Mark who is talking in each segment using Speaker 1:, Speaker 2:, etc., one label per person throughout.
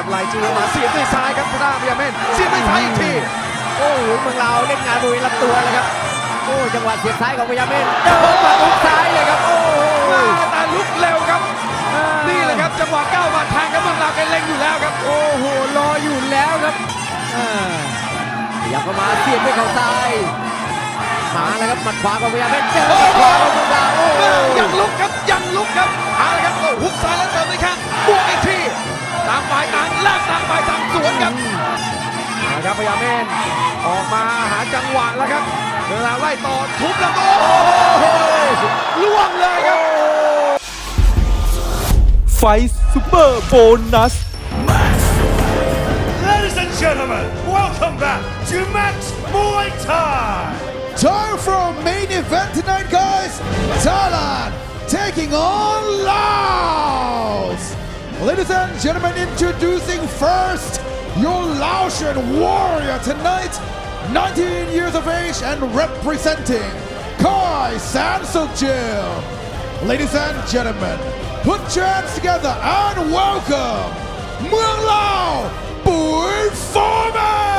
Speaker 1: ครับไล่จื้อมาเสียบด้วยซ้ายครับทางด้านพยาเมนเสียบด้วยซ้ายอีกที
Speaker 2: โอ้โหเมืองเราวเล่นงานบริเวณลำตัวเลยครับโอ้จังหวะเสียบซ้ายของพยาเมนเดินมาทุกซ้ายเลยครับโอ้โห
Speaker 1: มาแต่ลุกเร็วครับนี่แหละครับจังหวะก้าวมาแทงครับเมืองลาวแกเล็งอยู่แล้วครับ
Speaker 2: โอ้โหรออยู่แล้วครับอ่าขยับเข้ามาเสียบด้วยเข่าซ้ายมาแล้วครับหมัดขวาของพยาเมนเจอหมัดขวาของเมืองลาวโอ้โห
Speaker 1: ยังลุกครับยังลุกครับเอาละครับก็หุบซ้ายแล้วเติมด้วยแข้งบวกอีกที ต่างฝ่ายต่างแลกต่างฝ่ายต่างสวนครับเอาละครับพยาเมนออกมาหาจังหวะแล้วครับเวลาไล่ต่อทุบแล้วก็โอ้โหล่วงเลยครับ
Speaker 3: ไฟซูเปอร์โบนัส
Speaker 4: Ladies and gentlemen, welcome back to Max Muay Thai.
Speaker 5: Time for our main event tonight, guys. Thailand taking on Laos. Ladies and gentlemen, introducing first your Laotian warrior tonight, 19 years of age and representing Kai Sansojil. Ladies and gentlemen, put your hands together and welcome Muang Lao Foreman.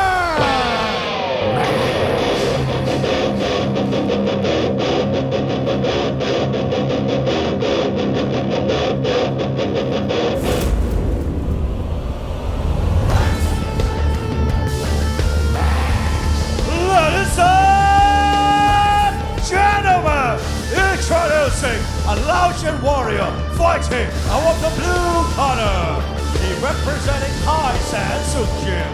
Speaker 4: A Laotian warrior fighting out of the blue corner. He representing Thai San Suk Jim.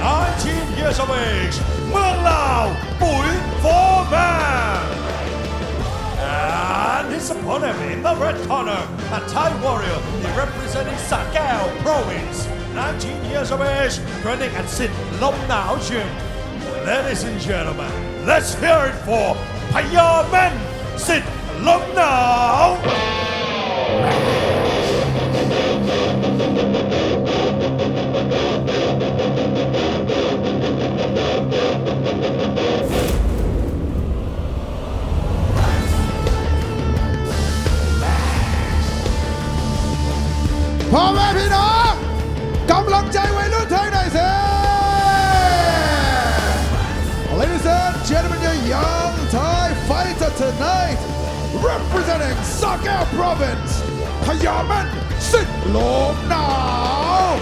Speaker 4: 19 years of age, Muang Lao Bui Foreman. And his opponent in the red corner, a Thai warrior, he representing Sakao province. 19 years of age, training at Sit Lom Nao Gym. Ladies and gentlemen, let's hear it for Payamen Sit Lom Nao.
Speaker 5: พ่อแม่พี่น้องกำลังใจวัยรุ่นไทยหน่อยสิ Ladies and gentlemen, your young Thai fighter tonight, representing Sakao Province, Payaman Sit Lom Now.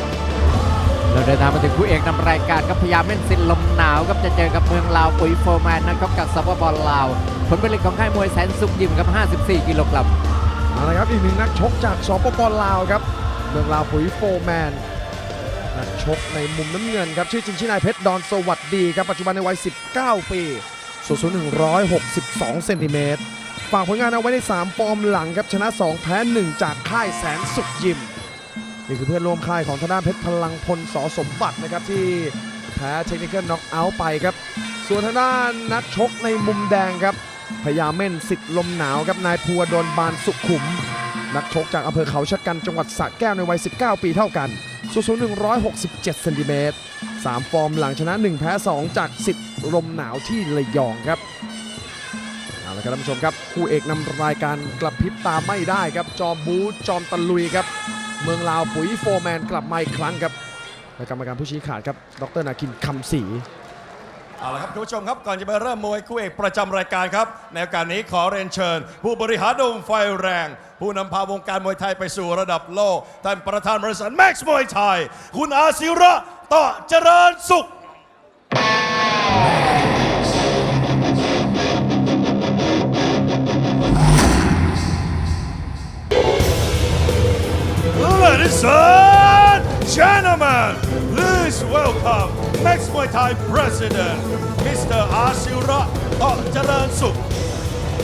Speaker 2: เราเดินทางมาถึงคู่เอกนำรายการครับพยาเม่นสินลมหนาวครับจะเจอกับเมืองลาวปุ๋ยโฟร์แมนนะครับกับสปปลาว ผลผลิตของค่ายมวยแสนสุขยิมครับ 54 กิโลกรัม
Speaker 1: เอาละครับอีกหนึ่งนักชกจากสปปลาวครับเมืองลาวปุ๋ยโฟร์แมนนักชกในมุมน้ำเงินครับชื่อจริงชื่อนายเพชรดอนสวัสดีครับปัจจุบันในวัย 19 ปีสูงสูง162 เซนติเมตร ฝากผลงานเอาไว้ใน 3 ฟอร์มหลังครับชนะ 2 แพ้ 1 จากค่ายแสนสุขยิม นี่คือเพื่อนร่วมค่ายของทางด้านเพชรพลังพลสอสมบัตินะครับที่แพ้เทคนิคเกิลน็อกเอาท์ไปครับ ส่วนทางด้านนักชกในมุมแดงครับพญาเม่นสิทธิ์ลมหนาวครับนายภูวดลบานสุขขุม นักชกจากอำเภอเขาชะกันจังหวัดสระแก้วในวัย 19 ปีเท่ากันสูงสูง167เซนติเมตร3ฟอร์มหลังชนะ 1 แพ้ 2 จากสิทธิ์ลมหนาวที่ระยองครับ ครับท่านผู้ชมครับคู่เอกนำรายการกลับพริบตาไม่ได้ครับจอมบูจอมตะลุยครับ เมืองลาวปุ๋ยโฟร์แมนกลับมาอีกครั้งครับและกรรมการผู้ชี้ขาดครับดรนาคินคำศรี
Speaker 4: เอาละครับคุณผู้ชมครับก่อนจะไปเริ่มมวยคู่เอกประจำรายการครับ ในโอกาสนี้ขอเรียนเชิญ ผู้บริหารดมไฟแรง ผู้นำพาวงการมวยไทยไปสู่ระดับโลก ท่านประธานบริษัทแม็กซ์มวยไทย คุณอาศิระต่อเจริญสุข and gentlemen, please welcome Max Muay Thai President Mr. อาศิระต่อเจริญสุข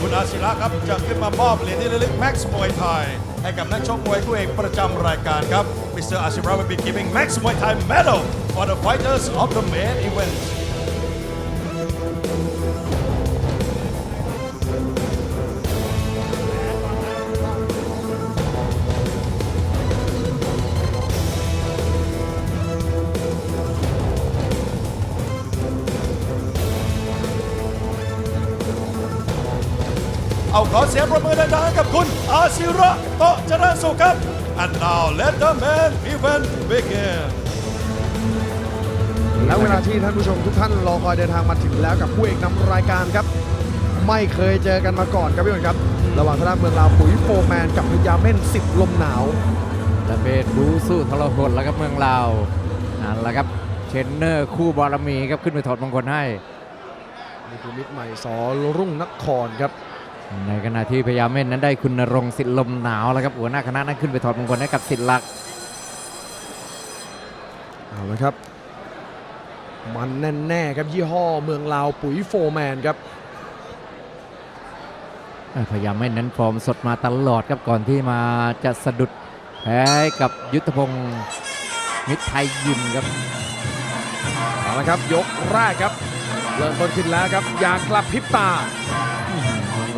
Speaker 4: คุณอาศิระครับจะขึ้นมามอบเหรียญที่ระลึก Max Muay Thai ให้กับนักชกมวยคู่เอกประจำรายการครับ Mr. อาศิระ will be giving Max Muay Thai medal for the fighters of the main event เอาขอเสียงประมือดังๆให้กับคุณอาศิระโตะเจริญสุขครับ And now let the main event begin.
Speaker 1: และเวลาที่ท่านผู้ชมทุกท่านรอคอยเดินทางมาถึงแล้วกับผู้เอกนำรายการครับ ไม่เคยเจอกันมาก่อนครับพี่บอลครับ ระหว่างทางด้านเมืองลาวปุ๋ยโฟร์แมนกับพญาเม่นสิบลมหนาว
Speaker 2: ประเภทบูสู้ทรหดแล้วครับเมืองลาวนั่นแหละครับเทรนเนอร์คู่บารมีครับขึ้นไปถอดมงคลให้
Speaker 1: นี่คือมิตรใหม่สอรุ่งนครครับ
Speaker 2: ในขณะที่พญาเม่นนั้นได้คุณณรงค์สิทธิ์ลมหนาวแล้วครับหัวหน้าคณะนั้นขึ้นไปถอดมงคลให้กับสิทธิ์ลักษณ์
Speaker 1: เอาละครับ มันแน่ๆครับยี่ห้อเมืองลาวปุ๋ยโฟร์แมนครับ
Speaker 2: เอ่อพญาเม่นนั้นฟอร์มสดมาตลอดครับก่อนที่มาจะสะดุดแพ้กับยุทธพงศ์มิตรไทยยิมครับ
Speaker 1: เอาละครับยกแรกครับเริ่มต้นขึ้นแล้วครับ อยากกลับพริบตา
Speaker 2: เมือง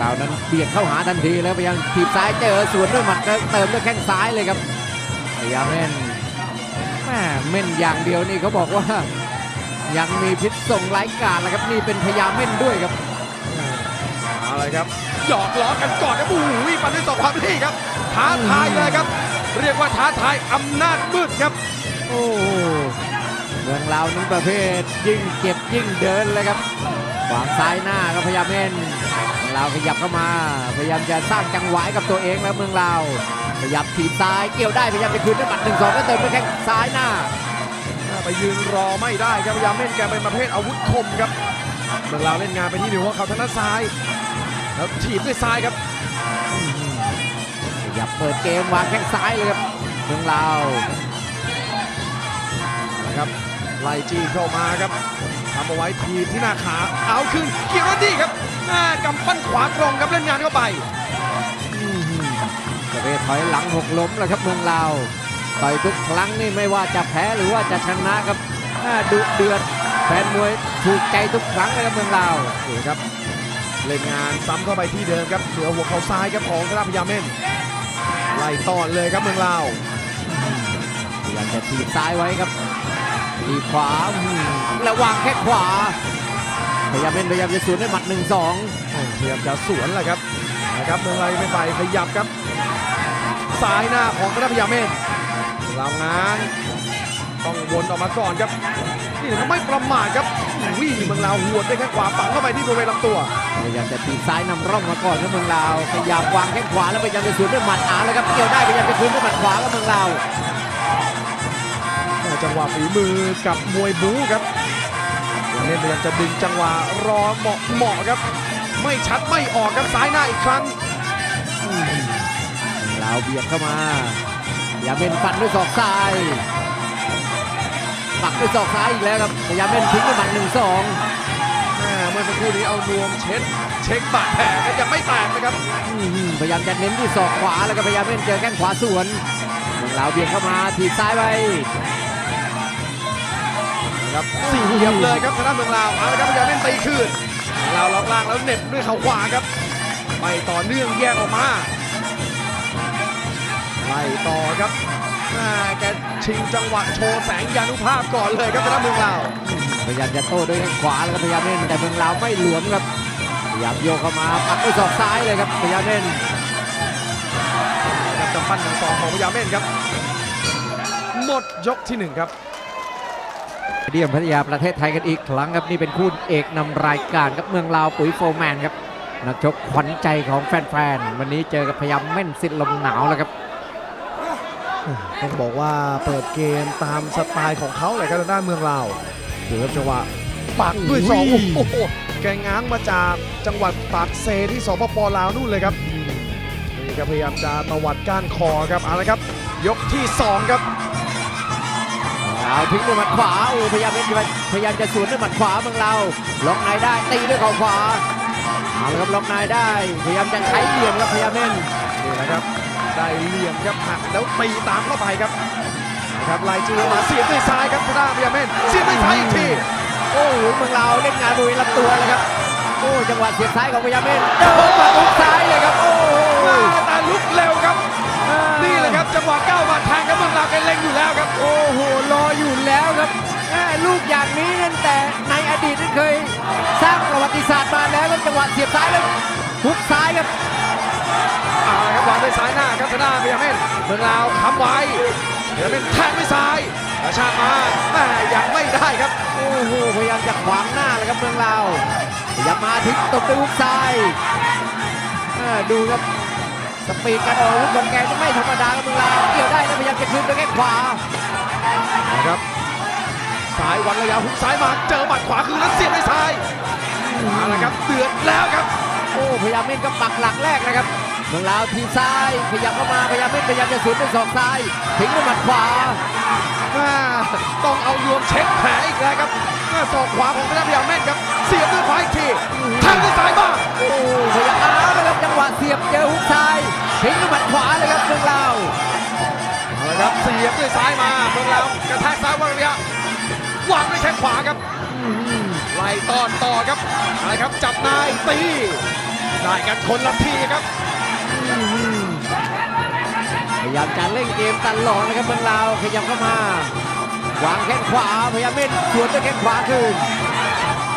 Speaker 2: ลาวนั้นเบียดเข้าหาทันทีแล้วพยายามถีบซ้ายเจอสวนด้วยหมัดแล้วเติมด้วยแข้งซ้ายเลยครับพยายามเม่นแม่เม่นอย่างเดียวนี่เขาบอกว่า ยังมีพิษส่งร้ายกาจแล้วครับนี่เป็นพยายามเม่นด้วยครับ
Speaker 1: เอาเลยครับหยอกล้อกันก่อนครับโอ้โหฟันด้วยศอกความที่ครับท้าทายเลยครับ เรียกว่าท้าทายอำนาจมืดครับ
Speaker 2: โอ้โหเมืองลาวนั้นประเภทยิ่งเจ็บยิ่งเดินเลยครับขวางซ้ายหน้าก็พยายามเม่นเมือง ลาวขยับเข้ามา พยายามจะสร้างจังหวะให้กับตัวเองแล้วเมืองลาวขยับถีบซ้ายเกี่ยวได้พยายามจะคืนด้วยหมัดหนึ่งสองแล้วเติมด้วยแข้งซ้ายหน้า
Speaker 1: ไปยืนรอไม่ได้ครับพยายามเล่นแกเป็นประเภทอาวุธคมครับเมืองลาวเล่นงานไปที่เหนือหัวเขาทางด้านซ้าย แล้วถีบด้วยซ้ายครับ
Speaker 2: ขยับเปิดเกมวางแข้งซ้ายเลยครับเมืองลาว
Speaker 1: นะครับไล่จี้เข้ามาครับทำเอาไว้ทีบที่หน้าขาเอาคืนเกียร์รดี้ครับ หน้ากำปั้นขวาตรงครับเล่นงานเข้าไป
Speaker 2: จะไปถอยหลังหกล้มแล้วครับเมืองลาวต่อยทุกครั้งนี่ไม่ว่าจะแพ้หรือว่าจะชนะครับอ่าดุเดือดแฟนมวยถูกใจทุกครั้งเลยครับเมืองลาว
Speaker 1: นี่ครับเล่นงานซ้ำเข้าไปที่เดิมครับเหนือหัวเขาซ้ายครับของธนาพยาเม่นไล่ต้อนเลยครับเมืองลาว
Speaker 2: พยายามจะถีบซ้ายไว้ครับทีบขวาอืมแล้ววางแค่ขวา พยายามเป็นพยายามจะสวนด้วยหมัดหนึ่งสอง
Speaker 1: พยายามจะสวนแหละครับนะครับเมืองลาวไม่ไปขยับครับซ้ายหน้าของธนาพยาเม่นลาวงานต้องวนออกมาก่อนครับนี่นะครับไม่ประมาทครับวิ่งเมืองลาวหัวดด้วยแข้งขวาฝังเข้าไปที่บริเวณลำตัว
Speaker 2: พยายามจะตีซ้ายนำร่องมาก่อนครับเมืองลาวขยับวางแข้งขวาแล้วพยายามจะสวนด้วยหมัดอาแล้วครับเกี่ยวได้พยายามจะคืนด้วยหมัดขวาครับเมืองลาว
Speaker 1: จังหวะฝีมือกับมวยบู๊ครับ เล่นพยายามจะดึงจังหวะรอเหมาะเหมาะครับ ไม่ชัดไม่ออกครับซ้ายหน้าอีกครั้ง
Speaker 2: ลาวเบียดเข้ามา อย่าเป็นฟันด้วยศอกซ้ายปักด้วยศอกซ้ายอีกแล้วครับพยายามเป็นทิ้งด้วยหมัดหนึ่งสอง
Speaker 1: แม่เมื่อสักครู่นี้เอานวมเช็ด เช็คบาดแผลก็ยังไม่แตกนะครับ
Speaker 2: พยายามจะเน้นที่ศอกขวาแล้วก็พยายามเล่นเจอแข้งขวาสวนเมืองลาวเบียดเข้ามาถีบซ้ายไป
Speaker 1: นะ ครับสี่เหลี่ยมเลยครับทางด้านเมืองลาวเอาละครับพยายามเล่นตีคืนเมืองลาวล็อกล่างแล้วเหน็บด้วยเข่าขวาครับไม่ต่อเนื่องแยกออกมาไล่ต่อครับแม่แกชิงจังหวะโชว์แสงยานุภาพก่อนเลยครับทางด้านเมืองลาว
Speaker 2: พยายามจะโต้ด้วยแข้งขวาแล้วก็พยายามเล่นแต่เมืองลาวไม่หลวมครับพยายามโยกเข้ามาปักด้วยศอกซ้ายเลยครับพยายามเล่น
Speaker 1: ครับกำปั้นหนึ่งสองของพยาเม่นครับ หมดยกที่หนึ่งครับ
Speaker 2: เดียมพัทยาประเทศไทยกันอีกครั้งครับนี่เป็นคู่เอกนำรายการครับเมืองลาวปุ๋ยโฟร์แมนครับนักชกขวัญใจของแฟนๆวันนี้เจอกับพยายามเม่นสิทธิ์ลมหนาวแล้วครับ
Speaker 1: ต้องบอกว่าเปิดเกมตามสไตล์ของเขาเลยครับทางด้านเมืองลาวดูครับจังหวะปักด้วยสอง
Speaker 2: อุ้ย
Speaker 1: โอ้โหแกง้างมาจากจังหวัดปากเซที่สปปลาวนู่นเลยครับนี่ครับพยายามจะตวัดก้านคอครับเอาละครับ ยกที่สองครับ
Speaker 2: เอาทิ้งด้วยหมัดขวาโอ้พยายามเล่นพยายามจะสวนด้วยหมัดขวาเมืองลาวล็อกในได้ตีด้วยเข่าขวาเอาละครับล็อกในได้ พยายามจะใช้เหลี่ยมครับพยายามเล่น
Speaker 1: นี่แหละครับได้เหลี่ยมครับหักแล้วตีตามเข้าไปครับนะครับไล่จือมาเสียบด้วยซ้ายครับทางด้านพยาเม่นเสียบด้วยซ้ายอีกที
Speaker 2: โอ้โหเมืองลาวเล่นงานบริเวณลำตัวเลยครับโอ้จังหวะเสียบซ้ายของพยายามเล่นเดินมาทุกซ้ายเลยครับโอ้โห
Speaker 1: มาแต่ลุกเร็วครับนี่แหละครับจังหวะ ก้าวมาแทงครับเมืองลาวแกเล็งอยู่แล้วครับ
Speaker 2: โอ้โหรออยู่แล้วครับแม่ลูกอย่างนี้นั่นแต่ในอดีตนั้นเคย สร้างประวัติศาสตร์มาแล้วครับจังหวะเสียบซ้ายแล้วหุกซ้ายครับ
Speaker 1: เอาละครับวางด้วยซ้ายหน้าครับทางด้านพยาเมนเมืองลาวค้ำไว้พยาเมนแทงด้วยซ้ายกระชากมาแม่ยังไม่ได้ครับ
Speaker 2: โอ้โหพยายามจะขวางหน้าเลยครับเมืองลาวพยายามมาทิ้งตบด้วยฮุกซ้ายเออดูครับ สปีดการออกอาวุธของแกจะไม่ธรรมดาครับเมืองลาวเกี่ยวได้แล้วพยายามจะคืนด้วยแข้งขวา
Speaker 1: นะครับซ้ายวันระยะหุกซ้ายมาเจอหมัดขวาคืนแล้วเสียบด้วยซ้ายเอาละครับเดือดแล้วครับ
Speaker 2: โอ้พยายามเม่นก็ปักหลักแรกนะครับเมืองลาวทีซ้ายพยามเข้ามาพยายามเม่นพยายามจะสวนด้วยศอกซ้ายทิ้งด้วยหมัดขวา
Speaker 1: ต้องเอารวมเช็คแผลอีกแล้วครับแม่ศอกขวาของทางด้านพยาเมนครับ เสียบด้วยขวาอีกทีแทงด้วยซ้ายบ้าง
Speaker 2: โอ้พยายามเอาเลยครับจังหวะเสียบเจอฮุกซ้ายทิ้งด้วยหมัดขวาเลยครับเมืองลาว
Speaker 1: เอาละครับเสียบด้วยซ้ายมาเมืองลาวกระแทกซ้ายวันระยะวางด้วยแข้งขวาครับไล่ต้อนต่อครับอะไรครับจับนายตีได้กันคนละทีครับ
Speaker 2: พ ยายามจะเล่นเกมตลอดนะครับเมืองลาวขยับเข้ามาวางแข้งขวาพยายามเม่นสวนด้วยแข้งขวาคืน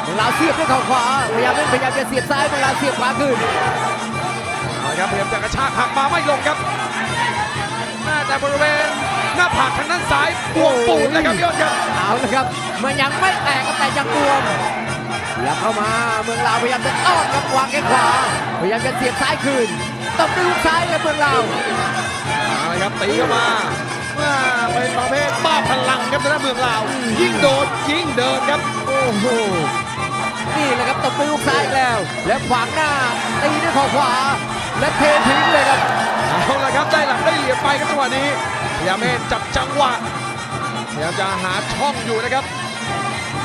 Speaker 2: เมืองลาวเสียบด้วยเข่าขวาพยายามเม่นพยายามจะเสียบซ้ายเมืองลาวเสียบขวาคืน
Speaker 1: เอาครับพยายามจะกระชากหักมาไม่ลงครับแม่แต่บริเวณหน้าผากทางด้านซ้ายบวมปูดนะครับยอดครับ
Speaker 2: เอาละครับมันยังไม่แตกแต่ยังบวมพยายามเข้ามาเมืองลาวพยายามจะต้อนครับวางแข้งขวาพยายามจะเสียบซ้ายคืนตบด้วยลูกซ้ายครับเมืองลาว
Speaker 1: ครับตีเข้ามาว่าเป็นประเภทบ้าพลังครับทางด้านเมืองลาวยิ่งโดนยิ่งเดินครับ
Speaker 2: โอ้โหนี่แหละครับตบด้วยลูกซ้ายอีกแล้ว แล้วขวางหน้าตีด้วยเข่าขวา และเททิ้งเลยครับ
Speaker 1: เอาละครับได้หลังได้เหลี่ยมไปครับจังหวะนี้พยายามเมนจับจังหวะพยายามจะหาช่องอยู่นะครับ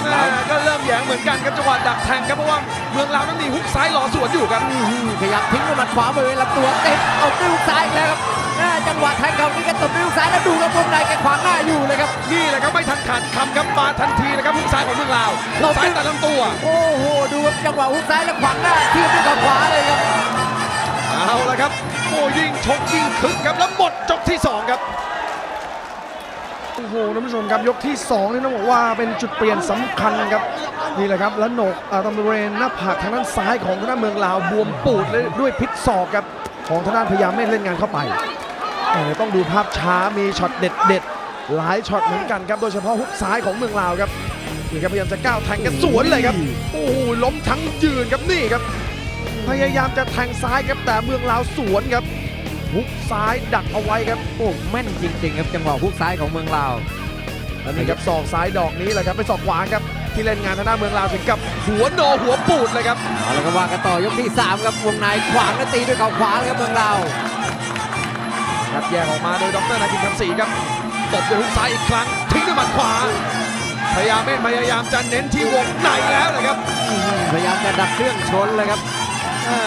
Speaker 1: แม่ก็เริ่มแหยงเหมือนกันครับจังหวะดักแทงครับเพราะว่าเมืองลาวนั้นมีฮุกซ้ายรอสวนอยู่ครับ
Speaker 2: ขยับทิ้งด้วยหมัดขวามือลำตัวเต็มเอาด้วยลูกซ้ายอีกแล้วครับ แม่จังหวะแทงเข่านี่ก็ตบด้วยลูกซ้ายแล้วดูครับวงในแกขวางหน้าอยู่เลยครับ
Speaker 1: นี่แหละครับไม่ทันขันคำครับมาทันทีนะครับฮุกซ้ายของเมืองลาวฮุกซ้ายตัดลำตัว
Speaker 2: โอ้โหดูครับจังหวะฮุกซ้ายแล้วขวางหน้าทีบด้วยเข่าขวาเลยครับ
Speaker 1: เอาละครับโอ้ยิ่งชกยิ่งคึกครับแล้วหมดจบที่สองครับโอ้โหท่านผู้ชมครับยกที่สองนี่ต้องบอกว่าเป็นจุดเปลี่ยนสำคัญครับนี่แหละครับแล้วโหนกอ่าตรงบริเวณหน้าผากทางด้านซ้ายของทางด้านเมืองลาวบวมปูดเลยด้วยพิษศอกครับของทางด้านพยายามไม่เล่นงานเข้าไปเออ ต้องดูภาพช้ามีช็อตเด็ดๆ หลายช็อตเหมือนกันครับ โดยเฉพาะฮุกซ้ายของเมืองลาวครับนี่ครับพยายามจะก้าวแทงกันสวนเลยครับ โอ้โหล้มทั้งยืนครับนี่ครับ พยายามจะแทงซ้ายครับแต่เมืองลาวสวนครับฮุกซ้ายดักเอาไว้ครับ
Speaker 2: โอ้แม่นจริง ๆ ครับจังหวะฮุกซ้ายของเมืองลาว
Speaker 1: แล้วนี่ครับศอกซ้ายดอกนี้แหละครับไปศอกขวาครับที่เล่นงานทางด้านเมืองลาวถึงกับหัวโนหัวปูดเลยครับ
Speaker 2: เอาละครับว่ากันต่อยกที่ 3 ครับวงในขวางและตีด้วยเข่าขวาเลยครับเมืองลาว
Speaker 1: ครับแยกออกมาโดยดรนาคินคำศรีครับตบด้วยฮุกซ้ายอีกครั้ง ทิ้งด้วยหมัดขวา พยายามเม่นพยายามจะเน้นที่วงในแล้วนะครับ
Speaker 2: พยายามจะดักเครื่องชนเลยครับอ่า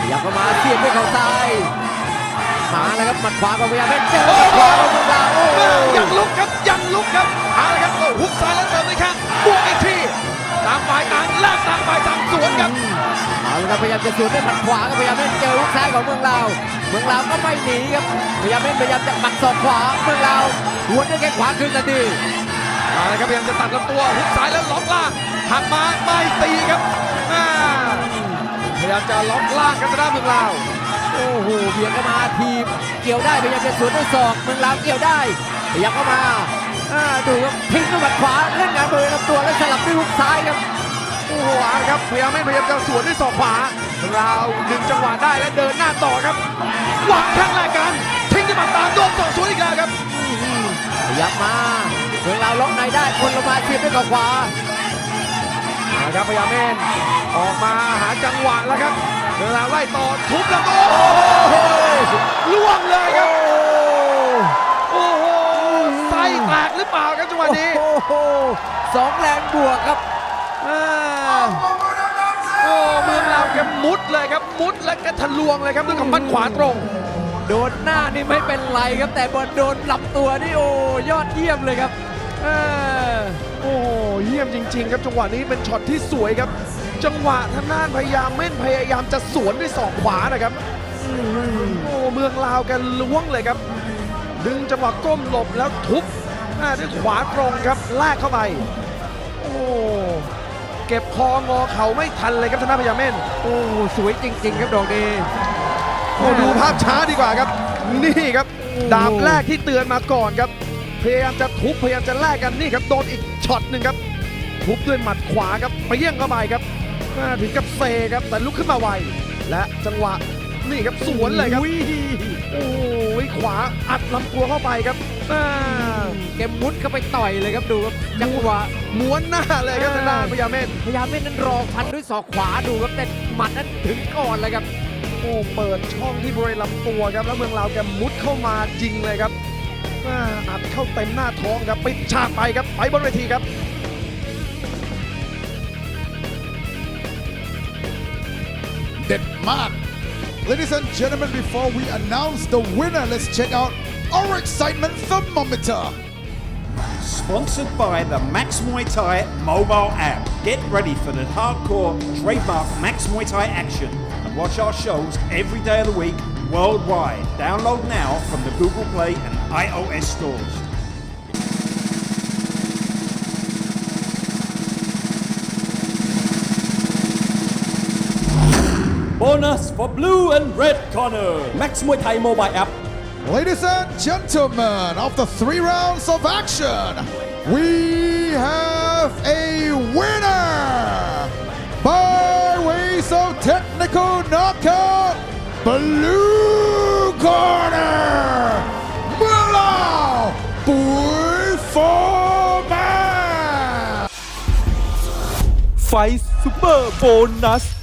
Speaker 2: พยายามเข้ามาเสียบด้วยเข่าซ้ายมาแล้วครับหมัดขวาของพยายามเม่นเจอหมัดขวาของเมืองลาวโอ้โห
Speaker 1: ยังลุกครับยังลุกครับเอาละครับก็ฮุกซ้ายแล้วเติมด้วยแข้งบวกอีกทีต่าง ฝ่ายต่างแลกต่างฝ่ายต่างสวนครับ
Speaker 2: เอาละครับพยายามจะสวนด้วยหมัดขวาครับพยายามเม่นเจอลูกซ้ายของเมืองลาว เมืองลาวก็ไม่หนีครับพยายามเม่นพยายามจะหมัดศอกขวาเมืองลาวหัวด้วยแข้งขวาคืนทันที
Speaker 1: เอาละครับพยายามจะตัดลำตัวฮุกซ้ายแล้วล็อกล่างหักมาไม่ตีครับอ่าพยายามจะล็อกล่างครับทางด้านเมืองลาว
Speaker 2: โอ้โหเบียดเข้ามาทีบเกี่ยวได้พยายามจะสวนด้วยศอกเมืองลาวเกี่ยวได้พยายามเข้ามาอ่าดูครับทิ้งด้วยหมัดขวาเล่นงานบริเวณลำตัวแล้วสลับด้วยฮุกซ้ายครับ
Speaker 1: โอ้โหเอาละครับพยายามไม่พยายามจะสวนด้วยศอกขวาเมืองลาวดึงจังหวะได้และเดินหน้าต่อครับวางแข้งแรกกันทิ้งด้วยหมัดตามโดนศอกสวนอีกแล้วครับ
Speaker 2: ขยับมาเมืองลาวล็อกในได้คนลงมาเสียบด้วยกับขวา
Speaker 1: เอาละครับพยายามเม่นออกมาหาจังหวะแล้วครับเมืองลาวไล่ต่อทุบแล้วก็โอ้โหล่วงเลยครับโอ้โหไส้แตกหรือเปล่าครับจังหวะนี้
Speaker 2: โอ้โหสองแรงบวกครับอ่า
Speaker 1: โอ้เมืองลาวแกมุดเลยครับมุดและแกทะลวงเลยครับด้วยกำปั้นขวาตรง
Speaker 2: โดนหน้านี่ไม่เป็นไรครับ แต่บอลโดนลำตัวนี่โอ้ยอดเยี่ยมเลยครับ
Speaker 1: โอ้โหเยี่ยมจริง ๆ ครับจังหวะนี้เป็นช็อตที่สวยครับ จังหวะทางด้านพยายามเม่นพยายามจะสวนด้วยศอกขวานะครับโอ้เมืองลาวแกล้วงเลยครับ ดึงจังหวะก้มหลบแล้วทุบหน้าด้วยขวาตรงครับลากเข้าไป โอ้ เก็บคองอเข่าไม่ทันเลยครับทางด้านพยายามเม่น
Speaker 2: โอ้สวยจริง ๆ ครับดอกนี้
Speaker 1: โอ้ดูภาพช้าดีกว่าครับ นี่ครับ ดาบแรกที่เตือนมาก่อนครับ พยายามจะทุบพยายามจะแลกกันนี่ครับโดนอีกช็อตหนึ่งครับ ทุบด้วยหมัดขวาครับเปรี้ยงเข้าไปครับอ่าถึงกับเซครับแต่ลุกขึ้นมาไวและจังหวะ นี่ครับสวนเลยครับ โอ้ยขวาอัดลำตัวเข้าไปครับอ่า
Speaker 2: แกมุดเข้าไปต่อยเลยครับดูครับจังหวะ
Speaker 1: ม้วนหน้าเลยครับ
Speaker 2: เออ
Speaker 1: ทางด้านพยาเมธ
Speaker 2: พยายามเม่นนั้นรอฟันด้วยศอกขวาดูครับแต่หมัดนั้นถึงก่อนเลยครับ
Speaker 1: โอ้เปิดช่องที่บริเวณลำตัวครับ แล้วเมืองลาวแกมุดเข้ามาจริงเลยครับอ่าอัดเข้าเต็มหน้าท้องครับปิดฉากไปครับไปบนเวทีครับ
Speaker 5: เด็ดมาก Ladies and gentlemen before we announce the winner let's check out our excitement thermometer
Speaker 6: Sponsored by the Max Muay Thai mobile app. Get ready for the hardcore trademark Max Muay Thai action and watch our shows every day of the week worldwide. Download now from the Google Play and iOS stores.
Speaker 3: Bonus for blue and red corner Max Muay Thai mobile app
Speaker 5: Ladies and gentlemen, after three rounds of action, we have a winner by ways of technical knockout, blue corner, Mulao Bui Foreman.
Speaker 3: Fight Super Bonus